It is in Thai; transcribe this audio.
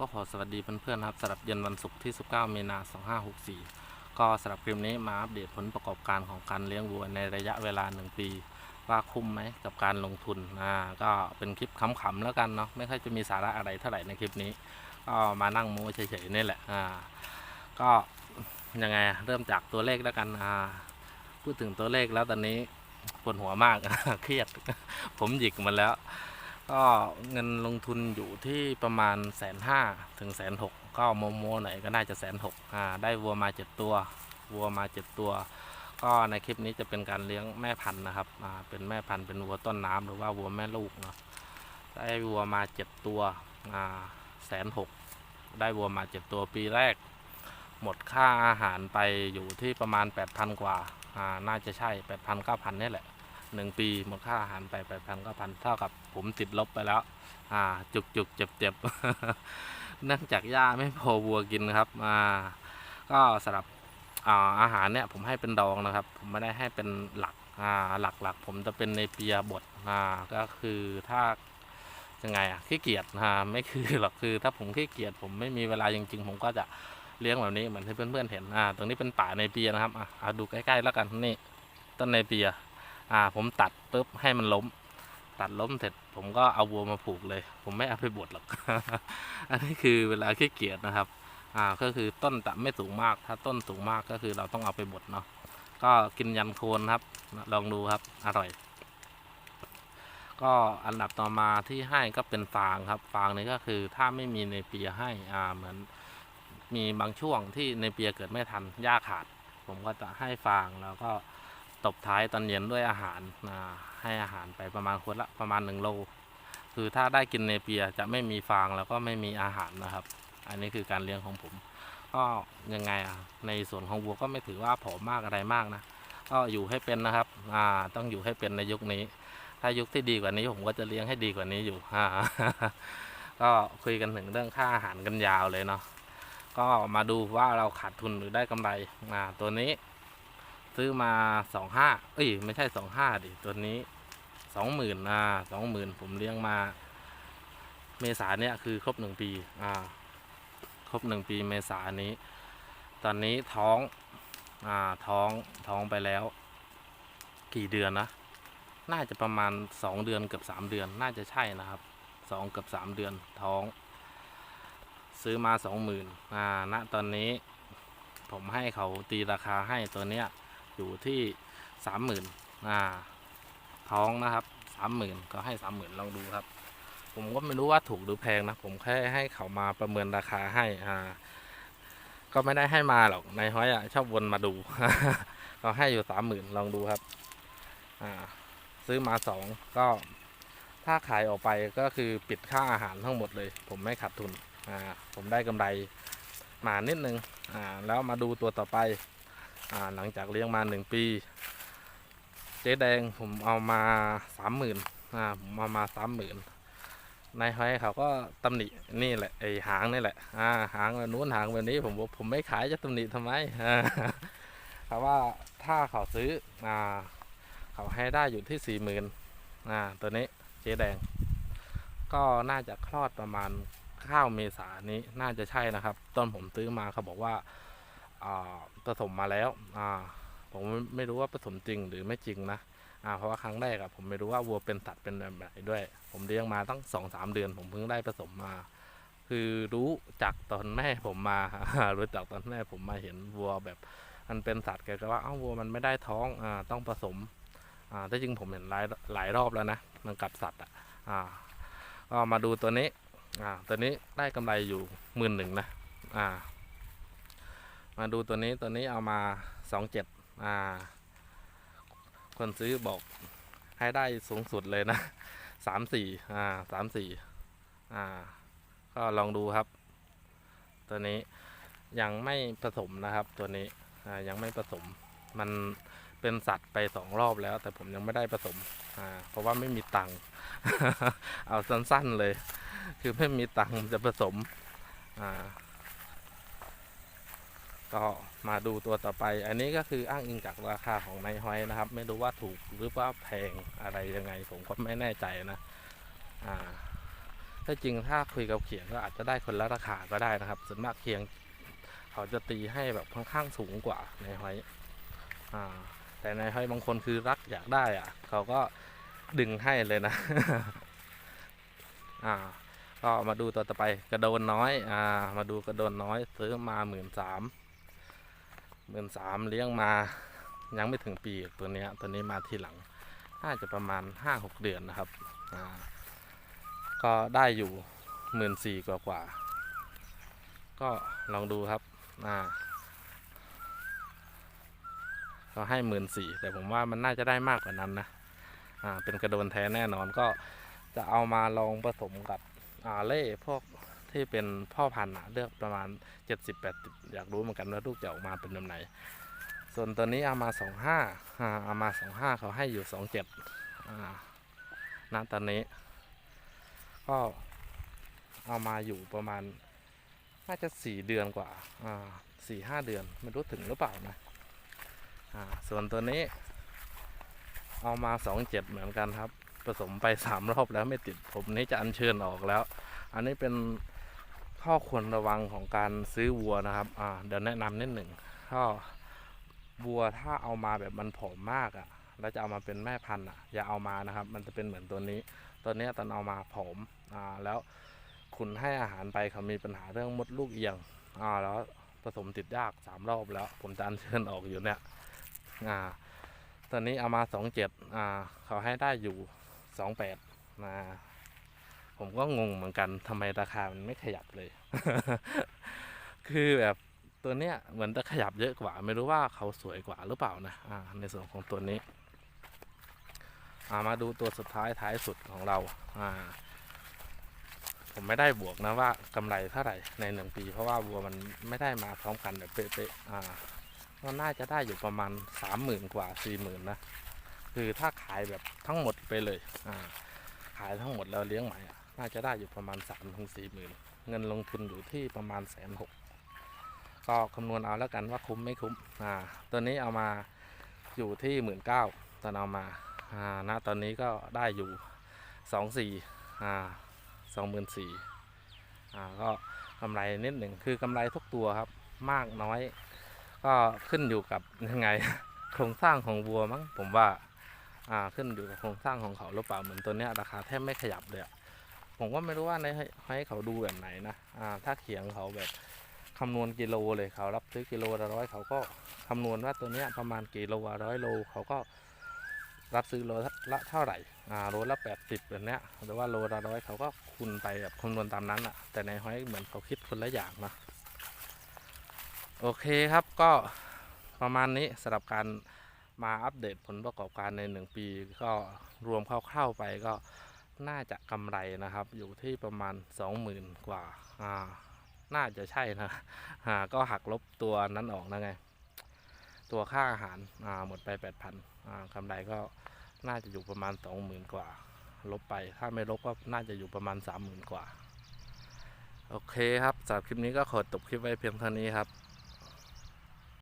ก็ขอสวัสดีเพื่อนๆนะครับสำหรับเย็นวันศุกร์ที่ 19 มีนา 2564 ก็สำหรับคลิปนี้มาอัปเดตผลประกอบการของการเลี้ยงวัวในระยะเวลา 1 ปี ว่าคุ้มไหมกับการลงทุนอ่าก็เป็นคลิปขำๆแล้วกันเนาะไม่ค่อยจะมีสาระอะไรเท่าไหร่ในคลิปนี้ก็มานั่งโม้เฉยๆนี่แหละอ่าก็ยังไงเริ่มจากตัวเลขแล้วกันอ่าพูดถึงตัวเลขแล้วตอนนี้ปวดหัวมากเครียดผมหยิกมันแล้ว ก็เงินลงทุนอยู่ที่ประมาณแสนห้าถึงแสนหกก็โมโมไหนก็น่าจะแสนหกอ่าได้วัวมาเจ็ดตัว วัวมาเจ็ดตัว ก็ในคลิปนี้จะเป็นการเลี้ยงแม่พันธุ์นะครับอ่าเป็นแม่พันธุ์เป็นวัวต้นน้ำหรือว่าวัวแม่ลูกเนาะได้วัวมาเจ็ดตัวอ่าแสนหกได้วัวมาเจ็ดตัวปีแรก หมดค่าอาหารไปอยู่ที่ประมาณ 8,000 กว่าอ่าน่าจะใช่ 8,000 9,000นี่แหละ หนึ่งปีหมดค่าอาหารไปแปดพันก็พันเท่ากับผมติดลบไปแล้ว อ่า จุกจุกเจ็บเจ็บเนื่องจากหญ้าไม่พอวัวกินครับ อ่า ก็สำหรับอ่าอาหารเนี่ยผมให้เป็นดองนะครับ ผมไม่ได้ให้เป็นหลัก อ่า หลักหลักผมจะเป็นในเปียบด อ่า ก็คือถ้ายังไงอะขี้เกียจอ่าไม่คือหรอกคือ ถ้าผมขี้เกียจผมไม่มีเวลาจริงๆ ผมก็จะเลี้ยงแบบนี้เหมือนที่เพื่อนๆเห็นอ่าตรงนี้เป็นป่าในเปียนะครับอะเอาดูใกล้ๆแล้วกันนี่ต้นในเปีย อ่าผมตัดปุ๊บให้มันล้ม ตัดล้มเสร็จผมก็เอาวัวมาผูกเลย ผมไม่เอาไปบดหรอก อันนี้คือเวลาขี้เกียจนะครับอ่าก็คือต้นตะไม่สูงมาก ถ้าต้นสูงมากก็คือเราต้องเอาไปบดเนาะก็กินยันโคนครับ ลองดูครับอร่อย ก็อันดับต่อมาที่ให้ก็เป็นฟางครับ ฟางนี้ก็คือถ้าไม่มีในเปียให้อ่าเหมือนมีบางช่วงที่ในเปียเกิดไม่ทันหญ้าขาด ผมก็จะให้ฟางแล้วก็ ตบท้ายตอนเย็นด้วยอาหารให้อาหารไปประมาณคนละประมาณหนึ่งโลคือถ้าได้กินเนเปียจะไม่มีฟางแล้วก็ไม่มีอาหารนะครับ อันนี้คือการเลี้ยงของผม ก็ยังไงอะในส่วนของวัวก็ไม่ถือว่าผอมมากอะไรมากนะก็อยู่ให้เป็นนะครับอ่าต้องอยู่ให้เป็นในยุคนี้ ถ้ายุคที่ดีกว่านี้ผมก็จะเลี้ยงให้ดีกว่านี้อยู่อ่าก็คุยกันถึงเรื่องค่าอาหารกันยาวเลยเนาะก็มาดูว่าเราขาดทุนหรือได้กำไรอ่าตัวนี้ ซื้อมาสองห้าเอ้ย ไม่ใช่สองห้าดิ ตัวนี้สองหมื่นอ่าสองหมื่นผมเลี้ยงมา เมษาเนี่ยคือครบหนึ่งปีอ่าครบหนึ่งปีเมษานี้ ตอนนี้ท้องอ่าท้องท้องไปแล้ว กี่เดือนนะ น่าจะประมาณสองเดือนเกือบสามเดือน น่าจะใช่นะครับสองเกือบสามเดือนท้อง ซื้อมาสองหมื่นอ่าณตอนนี้ผมให้เขาตีราคาให้ตัวเนี้ย อยู่ที่สามหมื่นอ่าท้องนะครับสามหมื่นก็ให้สามหมื่นลองดูครับ ผมก็ไม่รู้ว่าถูกหรือแพงนะ ผมแค่ให้เขามาประเมินราคาให้อ่าก็ไม่ได้ให้มาหรอกนายห้อยอะชอบวนมาดูก็ให้อยู่สามหมื่นลองดูครับ อ่า ซื้อมาสองก็ถ้าขายออกไปก็คือปิดค่าอาหารทั้งหมดเลย ผมไม่ขาดทุน อ่า ผมได้กำไรมานิดนึง อ่า แล้วมาดูตัวต่อไป หลังจากเลี้ยงมาหนึ่งปี เจ๊แดงผมเอามาสามหมื่นอ่าผมเอามาสามหมื่นนายห้อยเขาก็ตำหนินี่แหละไอหางนี่แหละอ่าหางแบบนู้นหางแบบนี้ผมบอกผมไม่ขายจะตำหนิทำไมอ่าเขาว่าถ้าเขาซื้ออ่าเขาให้ได้อยู่ที่สี่หมื่นอ่าตัวนี้เจ๊แดง ก็น่าจะคลอดประมาณข้าวเมษานี้น่าจะใช่นะครับ ต้นผมซื้อมาเขาบอกว่า ผสมมาแล้วผมไม่รู้ว่าผสมจริงหรือไม่จริงนะเพราะว่าครั้งแรกอะผมไม่รู้ว่าวัวเป็นสัตว์เป็นแบบไหนด้วย ผมเลี้ยงมาตั้งสองสามเดือนผมเพิ่งได้ผสมมา คือรู้จากตอนแม่ผมมารู้จักตอนแม่ผมมาเห็นวัวแบบมันเป็นสัตว์แกก็ว่าเอ้าวัวมันไม่ได้ท้องอ่าต้องผสมอ่าแต่จริงผมเห็นหลายหลายรอบแล้วนะมันกับสัตว์อะอ่าก็มาดูตัวนี้อ่าตัวนี้ได้กำไรอยู่หมื่นหนึ่งนะอ่า มาดูตัวนี้ตัวนี้เอามาสองเจ็ดอ่า คนซื้อบอกให้ได้สูงสุดเลยนะสามสี่อ่าสามสี่อ่า ก็ลองดูครับ ตัวนี้ยังไม่ผสมนะครับ ตัวนี้อ่ายังไม่ผสม มันเป็นสัตว์ไปสองรอบแล้ว แต่ผมยังไม่ได้ผสมอ่าเพราะว่าไม่มีตังค์เอาสั้นๆเลย คือไม่มีตังค์จะผสมอ่า ก็มาดูตัวต่อไป อันนี้ก็คืออ้างอิงจากราคาของนายฮอยนะครับ ไม่รู้ว่าถูกหรือว่าแพงอะไรยังไง ผมก็ไม่แน่ใจนะอ่าถ้าจริงถ้าคุยกับเขียงก็อาจจะได้คนละราคาก็ได้นะครับส่วนมากเขียง เขาจะตีให้แบบค่อนข้างสูงกว่าในหอยอ่าแต่ในหอยบางคนคือรักอยากได้อะ เขาก็ดึงให้เลยนะอ่าก็มาดูตัวต่อไปกระโดนน้อย อ่า มาดูกระโดนน้อย ซื้อมาหมื่นสาม หมื่นสามเลี้ยงมายังไม่ถึงปีตัวนี้ตัวนี้มาทีหลัง น่าจะประมาณห้าหกเดือนนะครับอ่าก็ได้อยู่หมื่นสี่กว่ากว่า ก็ลองดูครับอ่าก็ให้หมื่นสี่แต่ผมว่ามันน่าจะได้มากกว่านั้นนะอ่าเป็นกระโดนแท้แน่นอนก็จะเอามาลองผสมกับอาเล่พวก ที่เป็นพ่อพันธุ์เลือกประมาณ 70 80 อยากรู้เหมือนกันว่าลูกจะออกมาเป็นแบบไหน ส่วนตัวนี้เอามา25อาเอามา25 เขาให้อยู่ 27อ่าณตอนนี้ ก็เอามาอยู่ประมาณน่าจะ 4 เดือนกว่าสี่ห้าเดือนไม่รู้ถึงหรือเปล่านะส่วนตัวนี้ เอามา 27 เหมือนกันครับผสมไป3รอบแล้วไม่ติดผมนี้จะอัญเชิญออกแล้ว อันนี้เป็น ข้อควรระวังของการซื้อวัวนะครับอ่าเดี๋ยวแนะนำนิดหนึ่งก็วัวถ้าเอามาแบบมันผอมมากอะ่ะแล้วจะเอามาเป็นแม่พันธุ์อะอย่าเอามานะครับ มันจะเป็นเหมือนตัวนี้ ตัวนี้ตอนเอามาผอมอ่าแล้วคุณให้อาหารไปเขามีปัญหาเรื่องมดลูกเอียงอ่าแล้วผสมติดยากสามรอบแล้ว ผมจะอัญเชิญออกอยู่เนี่ยอ่าตอนนี้เอามาสองเจ็ดอ่าเขาให้ได้อยู่สองแปดนะ ผมก็งงเหมือนกันทำไมราคามันไม่ขยับเลย คือแบบตัวเนี้ยเหมือนจะขยับเยอะกว่า ไม่รู้ว่าเขาสวยกว่าหรือเปล่านะอ่าในส่วนของตัวนี้อามาดูตัวสุดท้ายท้ายสุดของเราอ่าผมไม่ได้บวกนะว่ากำไรเท่าไหร่ในหนึ่งปี เพราะว่าวัวมันไม่ได้มาพร้อมกันแบบเป๊ะๆอ่าก็น่าจะได้อยู่ประมาณสามหมื่นกว่าสี่หมื่นนะคือถ้าขายแบบทั้งหมดไปเลยอ่าขายทั้งหมดแล้วเลี้ยงใหม่อะ น่าจะได้อยู่ประมาณ3ามถึงสี่หมื่นเงินลงทุนอยู่ที่ประมาณแสนหกก็คำนวณเอาแล้วกันว่าคุ้มไม่คุ้มอ่าตัวนี้เอามาอยู่ที่หมื่นเก้าตอนเอามาอ่าณตอนนี้ก็ได้อยู่สองสี่อ่าสองหมื่นสี่อ่าก็กำไรนิดหนึ่งคือกำไรทุกตัวครับมากน้อย ก็ขึ้นอยู่กับยังไงโครงสร้างของวัวมั้งผมว่าอ่าขึ้นอยู่กับโครงสร้างของเขาหรือเปล่าเหมือนตัวเนี้ยราคาแทบไม่ขยับเลยอะ ผมก็ไม่รู้ว่าในให้ให้เขาดูแบบไหนนะอ่าถ้าเขียงเขาแบบคำนวณกิโลเลยเขารับซื้อกิโลละร้อยเขาก็คำนวณว่าตัวเนี้ยประมาณกี่โลละร้อยโลเขาก็รับซื้อโลละเท่าไหร่อ่าโลละแปดสิบแบบเนี้ยหรือว่าโลละร้อยเขาก็คูณไปแบบคำนวณตามนั้นอะแต่ในห้อยเหมือนเขาคิดคนละอย่างนะโอเคครับก็ประมาณนี้สำหรับการมาอัปเดตผลประกอบการใน 1 ปี ก็รวมคร่าวๆไปก็ น่าจะกำไรนะครับ อยู่ที่ประมาณ 20,000 กว่าอ่า น่าจะใช่นะอ่าก็หักลบตัวนั้นออกนะไง ตัวค่าอาหารอ่าหมดไป 8,000อ่ากำไรก็น่าจะอยู่ประมาณ 20,000 กว่า ลบไป ถ้าไม่ลบก็น่าจะอยู่ประมาณ 30,000 กว่า โอเคครับสำหรับคลิปนี้ก็ขอจบคลิปไว้เพียงเท่านี้ครับ